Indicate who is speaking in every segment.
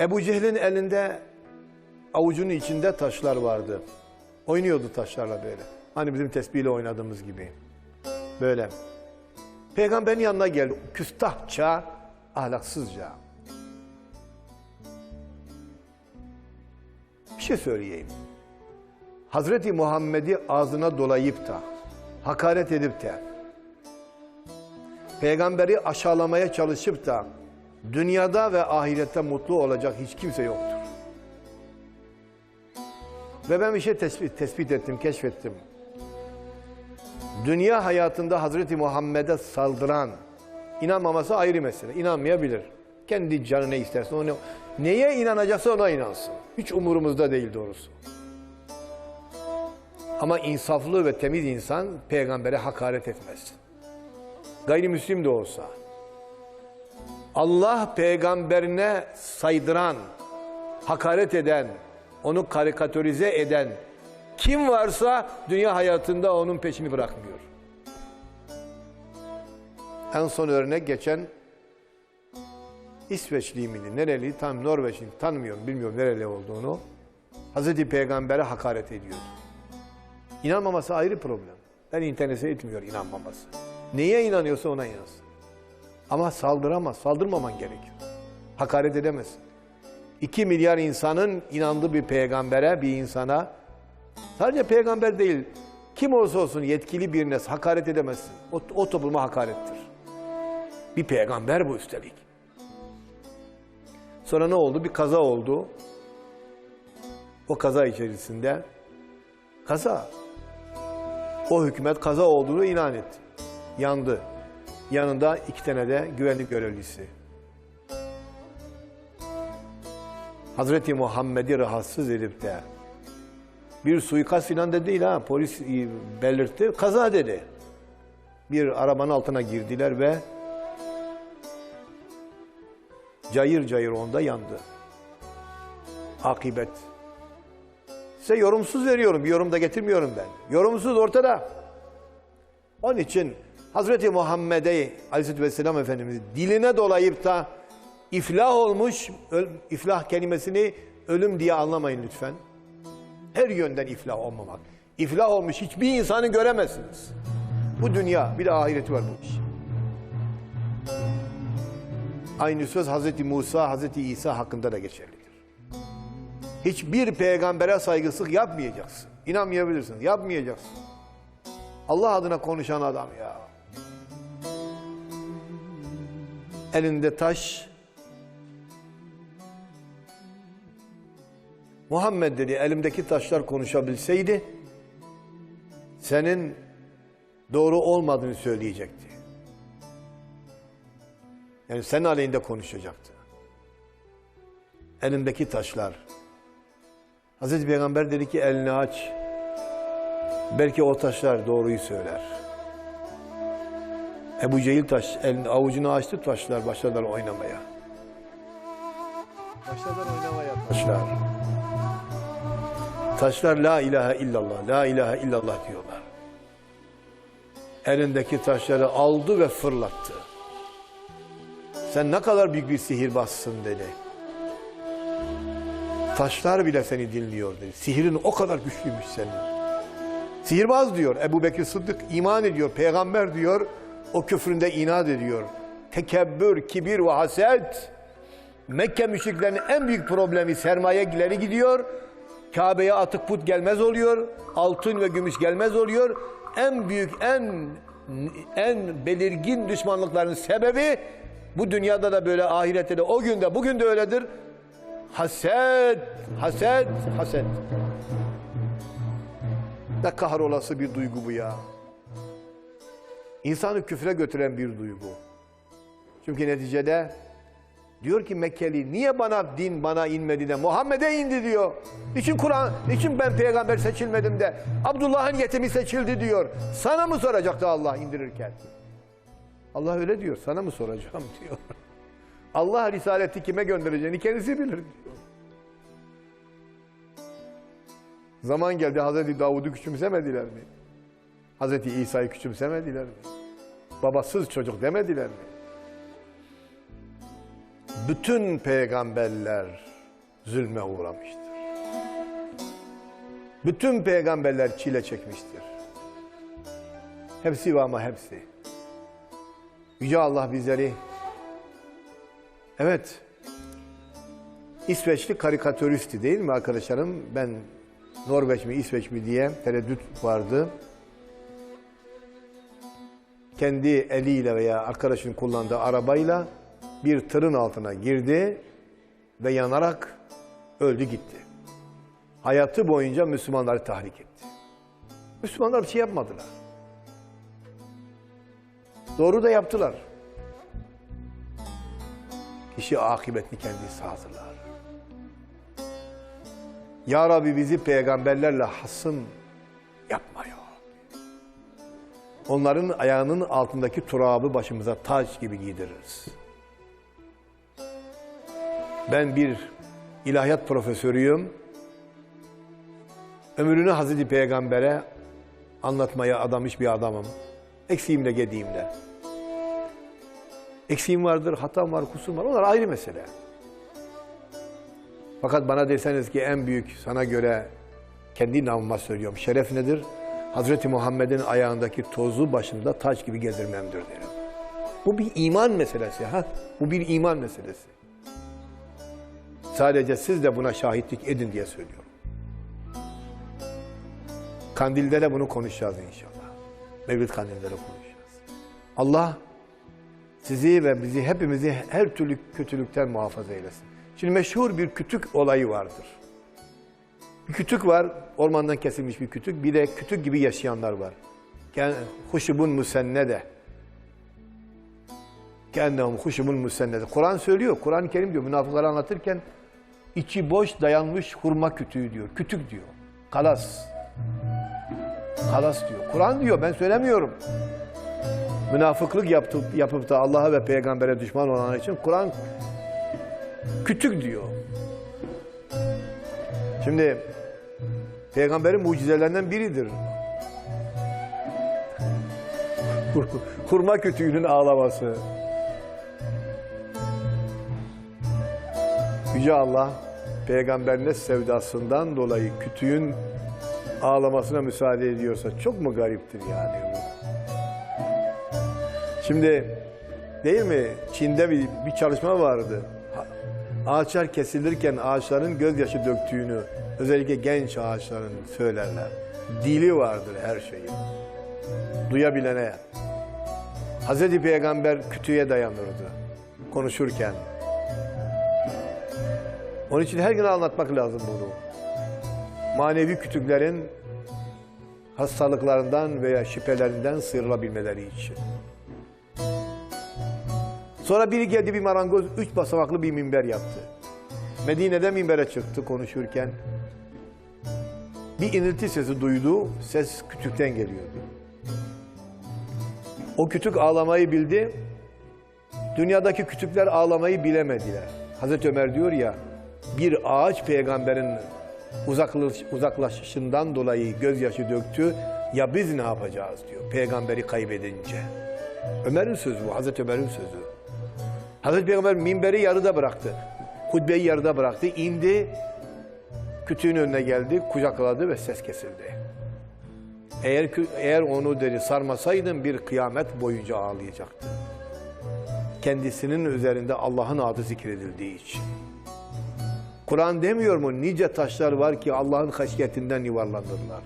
Speaker 1: Ebu Cehil'in elinde avucunun içinde taşlar vardı. Oynuyordu taşlarla böyle. Hani bizim tesbihle oynadığımız gibi. Böyle. Peygamberin yanına geldi. Küstahça, ahlaksızca. Bir şey söyleyeyim. Hazreti Muhammed'i ağzına dolayıp da, hakaret edip de, peygamberi aşağılamaya çalışıp da, dünyada ve ahirette mutlu olacak hiç kimse yoktur. Ve ben bir şey tespit, tespit ettim, keşfettim. Dünya hayatında Hazreti Muhammed'e saldıran, inanmaması ayrı mesele. İnanmayabilir. Kendi canı ne isterse onu, neye inanacaksa ona inansın. Hiç umurumuzda değil doğrusu. Ama insaflı ve temiz insan peygambere hakaret etmez. Gayrimüslim de olsa. Allah peygamberine saydıran, hakaret eden, onu karikatürize eden kim varsa dünya hayatında onun peşini bırakmıyor. En son örnek geçen İsveçli miydi, nereli, tam Norveçli, tanımıyorum, bilmiyorum nereli olduğunu. Hazreti Peygamber'e hakaret ediyordu. İnanmaması ayrı problem. Ben internete etmiyor inanmaması. Neye inanıyorsa ona inansın. Ama saldıramaz, saldırmaman gerekiyor. Hakaret edemezsin. 2 milyar insanın inandığı bir peygambere, bir insana, sadece peygamber değil, kim olursa olsun yetkili birine hakaret edemezsin. O, o topluma hakarettir. Bir peygamber bu üstelik. Sonra ne oldu? Bir kaza oldu. O kaza içerisinde, kaza, o hükümet kaza olduğunu ilan etti. Yandı. Yanında iki tane de güvenlik görevlisi. Hazreti Muhammed'i rahatsız edip de bir suikast filan da değil ha polis e, belirtti kaza dedi. Bir arabanın altına girdiler ve cayır cayır onda yandı. Akibet. Size yorumsuz veriyorum. Bir yorum da getirmiyorum ben. Yorumsuz ortada. Onun için Hazreti Muhammed'e Aleyhisselatü Vesselam Efendimiz diline dolayıp da iflah olmuş, iflah kelimesini ölüm diye anlamayın lütfen. Her yönden iflah olmamak. İflah olmuş hiçbir insanı göremezsiniz. Bu dünya, bir de ahireti var bu iş. Aynı söz Hazreti Musa, Hazreti İsa hakkında da geçerlidir. Hiçbir peygambere saygısızlık yapmayacaksın. İnanmayabilirsin, yapmayacaksın. Allah adına konuşan adam ya. Elinde taş. Muhammed dedi elimdeki taşlar konuşabilseydi senin doğru olmadığını söyleyecekti. Yani senin aleyhinde konuşacaktı. Elimdeki taşlar. Hazreti Peygamber dedi ki elini aç. Belki o taşlar doğruyu söyler. Ebu Cehil taş, elini, avucunu açtı taşlar başladılar oynamaya. Başladılar oynamaya taşlar. Taşlar la ilahe illallah, la ilahe illallah diyorlar. Elindeki taşları aldı ve fırlattı. Sen ne kadar büyük bir sihirbazsın dedi. Taşlar bile seni dinliyor dedi. Sihirin o kadar güçlüymüş senin. Sihirbaz diyor Ebu Bekir Sıddık iman ediyor, peygamber diyor, o küfründe inat ediyor. Tekebbür, kibir ve haset. Mekke müşriklerinin en büyük problemi sermayeleri gidiyor. Kabe'ye atık put gelmez oluyor. Altın ve gümüş gelmez oluyor. En büyük, en en belirgin düşmanlıkların sebebi bu dünyada da böyle ahirette de o günde bugün de öyledir. Haset, haset, haset. Ne kahrolası bir duygu bu ya. İnsanı küfre götüren bir duygu. Çünkü neticede diyor ki Mekkeli niye bana din bana inmedi de Muhammed'e indi diyor. Niçin Kur'an, niçin ben peygamber seçilmedim de Abdullah'ın yetimi seçildi diyor. Sana mı soracaktı Allah indirirken? Allah öyle diyor. Sana mı soracağım diyor. Allah risaleti kime göndereceğini kendisi bilir diyor. Zaman geldi Hazreti Davud'u küçümsemediler mi? Hazreti İsa'yı küçümsemediler mi? Babasız çocuk demediler mi? bütün peygamberler zulme uğramıştır. Bütün peygamberler çile çekmiştir. Hepsi ve ama hepsi. Yüce Allah bizleri evet İsveçli karikatüristi değil mi arkadaşlarım? Ben Norveç mi İsveç mi diye tereddüt vardı. Kendi eliyle veya arkadaşının kullandığı arabayla bir tırın altına girdi ve yanarak öldü gitti. Hayatı boyunca Müslümanları tahrik etti. Müslümanlar bir şey yapmadılar. Doğru da yaptılar. Kişi akıbetini kendisi hazırlar. Ya Rabbi bizi peygamberlerle hasım yapma. Onların ayağının altındaki turabı başımıza taç gibi giydiririz. Ben bir ilahiyat profesörüyüm. Ömrünü Hazreti Peygamber'e anlatmaya adamış bir adamım. Eksiğimle gediğimle. Eksiğim vardır, hatam var, kusur var. Onlar ayrı mesele. Fakat bana deseniz ki en büyük sana göre kendi namıma söylüyorum. Şeref nedir? Hazreti Muhammed'in ayağındaki tozu başında taç gibi gezdirmemdir derim. Bu bir iman meselesi. ha? Bu bir iman meselesi. Sadece siz de buna şahitlik edin diye söylüyorum. Kandilde de bunu konuşacağız inşallah. Mevlid kandilde de konuşacağız. Allah sizi ve bizi hepimizi her türlü kötülükten muhafaza eylesin. Şimdi meşhur bir kütük olayı vardır. Bir kütük var, ormandan kesilmiş bir kütük. Bir de kütük gibi yaşayanlar var. Huşubun musennede. Kendihum huşubun musennede. Kur'an söylüyor, Kur'an-ı Kerim diyor münafıkları anlatırken içi boş dayanmış hurma kütüğü diyor. Kütük diyor. Kalas. Kalas diyor. Kur'an diyor ben söylemiyorum. Münafıklık yapıp, yapıp da Allah'a ve peygambere düşman olanlar için Kur'an kütük diyor. Şimdi peygamberin mucizelerinden biridir. Hurma kütüğünün ağlaması. Yüce Allah peygamberine sevdasından dolayı kütüğün ağlamasına müsaade ediyorsa çok mu gariptir yani bu? Şimdi değil mi Çin'de bir, bir çalışma vardı. Ağaçlar kesilirken ağaçların gözyaşı döktüğünü özellikle genç ağaçların söylerler. Dili vardır her şeyin. Duyabilene. Hazreti Peygamber kütüğe dayanırdı konuşurken. Onun için her gün anlatmak lazım bunu. Manevi kütüklerin hastalıklarından veya şüphelerinden sıyrılabilmeleri için. Sonra biri geldi bir marangoz üç basamaklı bir minber yaptı. Medine'de minbere çıktı konuşurken. Bir inilti sesi duydu. Ses kütükten geliyordu. O kütük ağlamayı bildi. Dünyadaki kütükler ağlamayı bilemediler. Hazreti Ömer diyor ya bir ağaç peygamberin uzaklaş, uzaklaşışından dolayı gözyaşı döktü. Ya biz ne yapacağız diyor peygamberi kaybedince. Ömer'in sözü bu, Hazreti Ömer'in sözü. Hazreti Peygamber minberi yarıda bıraktı. Hutbeyi yarıda bıraktı, indi. Kütüğün önüne geldi, kucakladı ve ses kesildi. Eğer eğer onu dedi sarmasaydım bir kıyamet boyunca ağlayacaktı. Kendisinin üzerinde Allah'ın adı zikredildiği için. Kur'an demiyor mu nice taşlar var ki Allah'ın haşyetinden yuvarlanırlar.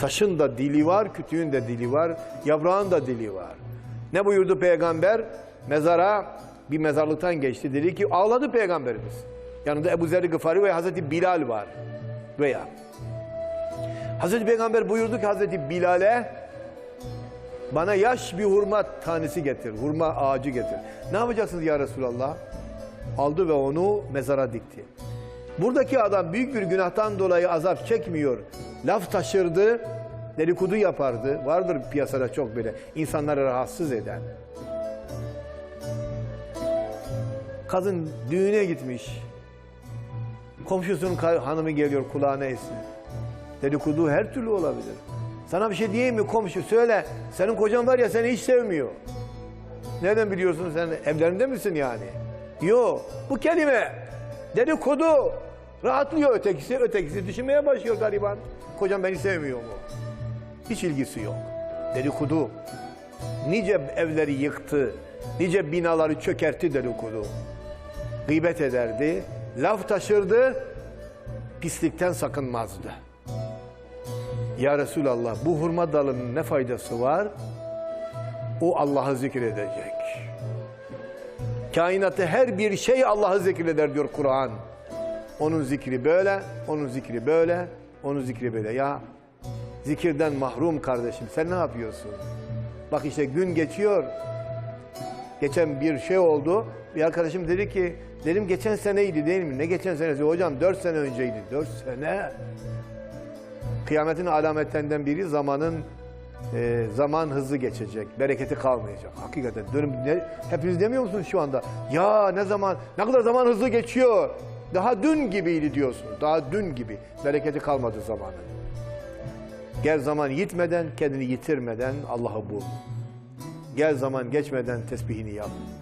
Speaker 1: Taşın da dili var, kütüğün de dili var, yaprağın da dili var. Ne buyurdu peygamber? Mezara bir mezarlıktan geçti. Dedi ki ağladı peygamberimiz. Yanında Ebu Zer Gıfari ve Hazreti Bilal var. Veya Hazreti Peygamber buyurdu ki Hazreti Bilal'e bana yaş bir hurma tanesi getir, hurma ağacı getir. Ne yapacaksınız ya Resulallah? Aldı ve onu mezara dikti. Buradaki adam büyük bir günahtan dolayı azap çekmiyor. Laf taşırdı, dedikodu yapardı. Vardır piyasada çok böyle insanları rahatsız eden. Kadın düğüne gitmiş. Komşusunun hanımı geliyor kulağına esin. Dedikodu her türlü olabilir. Sana bir şey diyeyim mi komşu söyle. Senin kocan var ya seni hiç sevmiyor. Nereden biliyorsun sen? Evlerinde misin yani? Yok. Bu kelime dedikodu. Rahatlıyor ötekisi. Ötekisi düşünmeye başlıyor gariban. Kocam beni sevmiyor mu? Hiç ilgisi yok. Dedikodu. Nice evleri yıktı. Nice binaları çökertti dedikodu. Gıybet ederdi. Laf taşırdı. Pislikten sakınmazdı. Ya Resulallah bu hurma dalının ne faydası var? O Allah'ı zikredecek. Kainatta her bir şey Allah'ı zikreder diyor Kur'an. Onun zikri böyle, onun zikri böyle, onun zikri böyle. Ya zikirden mahrum kardeşim sen ne yapıyorsun? Bak işte gün geçiyor. Geçen bir şey oldu. Bir arkadaşım dedi ki, dedim geçen seneydi değil mi? Ne geçen senesi? Hocam dört sene önceydi. Dört sene. Kıyametin alametlerinden biri zamanın e, zaman hızlı geçecek. Bereketi kalmayacak. Hakikaten dönüm ne, hepiniz demiyor musunuz şu anda? Ya ne zaman ne kadar zaman hızlı geçiyor. Daha dün gibiydi diyorsunuz. Daha dün gibi. Bereketi kalmadı zamanın. Gel zaman yitmeden, kendini yitirmeden Allah'ı bul. Gel zaman geçmeden tesbihini yap.